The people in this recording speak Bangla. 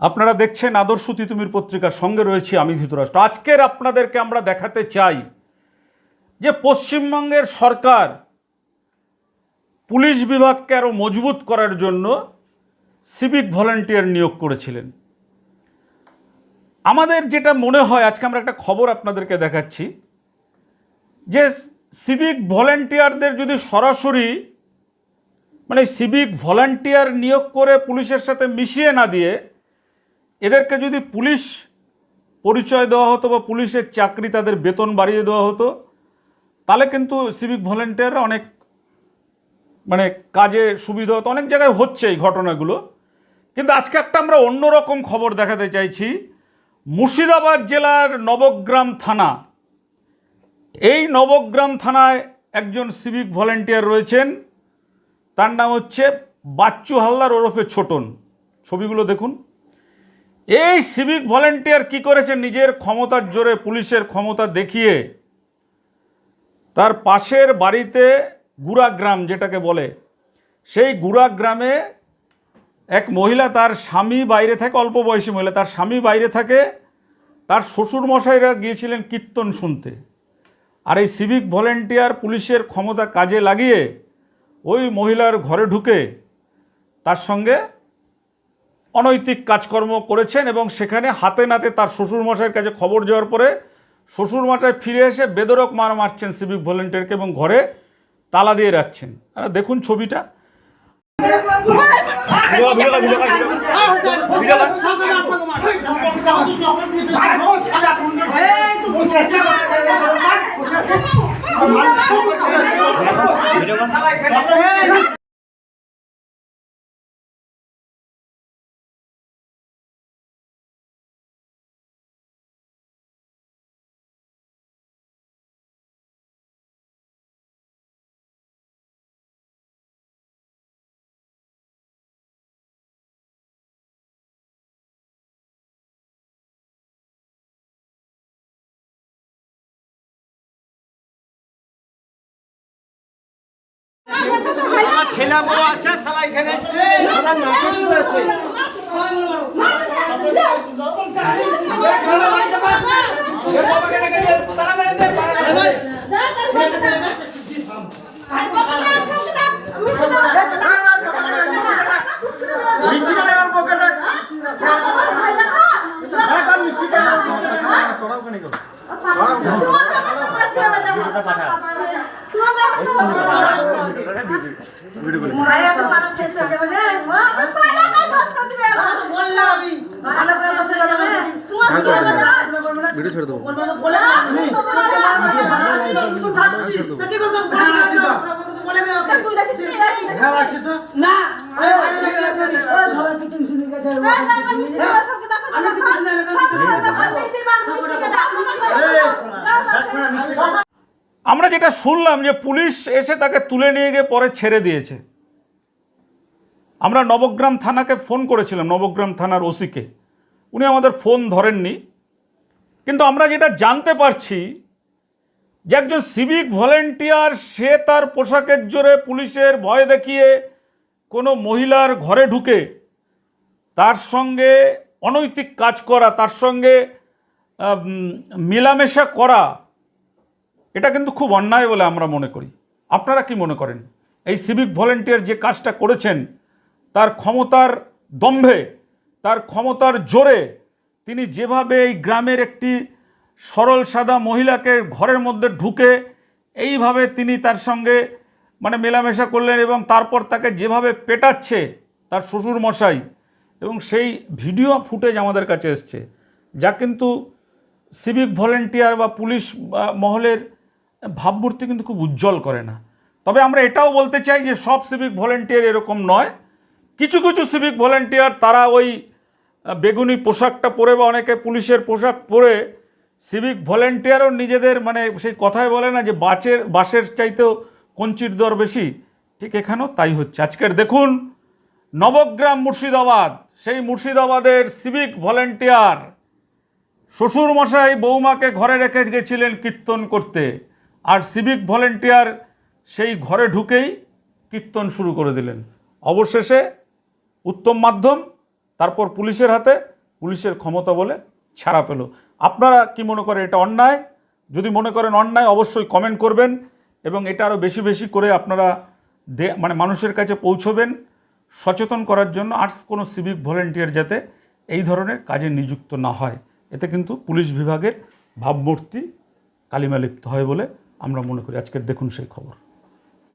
আপনারা দেখছেন আদর্শ তিতুমির পত্রিকার সঙ্গে রয়েছে আমি ধৃতরাষ্ট্র। আজকের আপনাদেরকে আমরা দেখাতে চাই যে পশ্চিমবঙ্গের সরকার পুলিশ বিভাগকে আরও মজবুত করার জন্য সিভিক ভলেন্টিয়ার নিয়োগ করেছিলেন। আমাদের যেটা মনে হয়, আজকে আমরা একটা খবর আপনাদেরকে দেখাচ্ছি, যে সিভিক ভলেন্টিয়ারদের যদি সরাসরি মানে সিভিক ভলান্টিয়ার নিয়োগ করে পুলিশের সাথে মিশিয়ে না দিয়ে, এদেরকে যদি পুলিশ পরিচয় দেওয়া হতো বা পুলিশের চাকরি তাদের বেতন বাড়িয়ে দেওয়া হতো, তাহলে কিন্তু সিভিক ভলেন্টিয়াররা অনেক মানে কাজে সুবিধা হতো। অনেক জায়গায় হচ্ছে এই ঘটনাগুলো। কিন্তু আজকে একটা আমরা অন্যরকম খবর দেখাতে চাইছি মুর্শিদাবাদ জেলার নবগ্রাম থানা। এই নবগ্রাম থানায় একজন সিভিক ভলেন্টিয়ার রয়েছেন। তার নাম হচ্ছে বাচ্চু হালদার ওরফে ছোটন। ছবিগুলো দেখুন। এই সিভিক ভলেন্টিয়ার কি করেছে? নিজের ক্ষমতার জোরে পুলিশের ক্ষমতা দেখিয়ে তার পাশের বাড়িতে গুড়াগ্রাম যেটাকে বলে, সেই গুড়াগ্রামে এক মহিলা তার স্বামী বাইরে থাকে, অল্প বয়সী মহিলা, তার স্বামী বাইরে থাকে, তার শ্বশুর মশাইরা গিয়েছিলেন কীর্তন শুনতে। আর এই সিভিক ভলেন্টিয়ার পুলিশের ক্ষমতা কাজে লাগিয়ে ওই মহিলার ঘরে ঢুকে তার সঙ্গে অনৈতিক কাজকর্ম করেছেন এবং সেখানে হাতে নাতে তার শ্বশুরমশাইয়ের কাছে খবর যাওয়ার পরে শ্বশুরমশাই ফিরে এসে বেদরক মার মারছেন সিভিক ভলেন্টিয়ারকে এবং ঘরে তালা দিয়ে রাখছেন। দেখুন ছবিটা। ভিডিও কর, ভিডিও কর, ভিডিও কর, ভিডিও কর। ভিডিও কর। ভিডিও কর। ছেলে বড় আছে সালা এখানে। সালা নাটক করেছে ভিডিও ছেড়ে দেবো হ্যাঁ আমরা যেটা শুনলাম যে পুলিশ এসে তাকে তুলে নিয়ে গিয়ে পরে ছেড়ে দিয়েছে। আমরা নবগ্রাম থানাকে ফোন করেছিলাম, নবগ্রাম থানার ওসিকে। উনি আমাদের ফোন ধরেননি। কিন্তু আমরা যেটা জানতে পারছি যে একজন সিভিক ভলেন্টিয়ার, সে তার পোশাকের জোরে পুলিশের ভয় দেখিয়ে কোনো মহিলার ঘরে ঢুকে তার সঙ্গে অনৈতিক কাজ করা, তার সঙ্গে মেলামেশা করা এটা কিন্তু খুব অন্যায় বলে আমরা মনে করি। আপনারা কি মনে করেন? এই সিভিক ভলেন্টিয়ার যে কাজটা করেছেন, তার ক্ষমতার দম্ভে, তার ক্ষমতার জোরে তিনি যেভাবে এই গ্রামের একটি সরল সাদা মহিলাকে ঘরের মধ্যে ঢুকে এইভাবে তিনি তার সঙ্গে মানে মেলামেশা করলেন এবং তারপর তাকে যেভাবে পেটাচ্ছে তার শ্বশুর মশাই এবং সেই ভিডিও ফুটেজ আমাদের কাছে এসছে, যা কিন্তু সিভিক ভলেন্টিয়ার বা পুলিশ মহলের ভাবমূর্তি কিন্তু খুব উজ্জ্বল করে না। তবে আমরা এটাও বলতে চাই যে সব সিভিক ভলেন্টিয়ার এরকম নয়। কিছু কিছু সিভিক ভলেন্টিয়ার তারা ওই বেগুনি পোশাকটা পরে বা অনেকে পুলিশের পোশাক পরে সিভিক ভলেন্টিয়ারও নিজেদের মানে সেই কথায় বলে না যে বাচের বাসের চাইতেও কঞ্চির দর বেশি। ঠিক এখানেও তাই হচ্ছে। আজকের দেখুন, নবগ্রাম মুর্শিদাবাদ, সেই মুর্শিদাবাদের সিভিক ভলেন্টিয়ার শ্বশুরমশাই বৌমাকে ঘরে রেখে গেছিলেন কীর্তন করতে। আর সিভিক ভলেন্টিয়ার সেই ঘরে ঢুকেই কীর্তন শুরু করে দিলেন। অবশেষে উত্তম মাধ্যম, তারপর পুলিশের হাতে পুলিশের ক্ষমতা বলে ছাড়া পেল। আপনারা কি মনে করেন এটা অন্যায়? যদি মনে করেন অন্যায়, অবশ্যই কমেন্ট করবেন এবং এটা আরও বেশি বেশি করে আপনারা মানে মানুষের কাছে পৌঁছবেন সচেতন করার জন্য। আর্টস কোনো সিভিক ভলেন্টিয়ার যাতে এই ধরনের কাজে নিযুক্ত না হয়। এতে কিন্তু পুলিশ বিভাগের ভাবমূর্তি কালিমা লিপ্ত হয় বলে আমরা মনে করি আজকের দেখুন সেই খবর।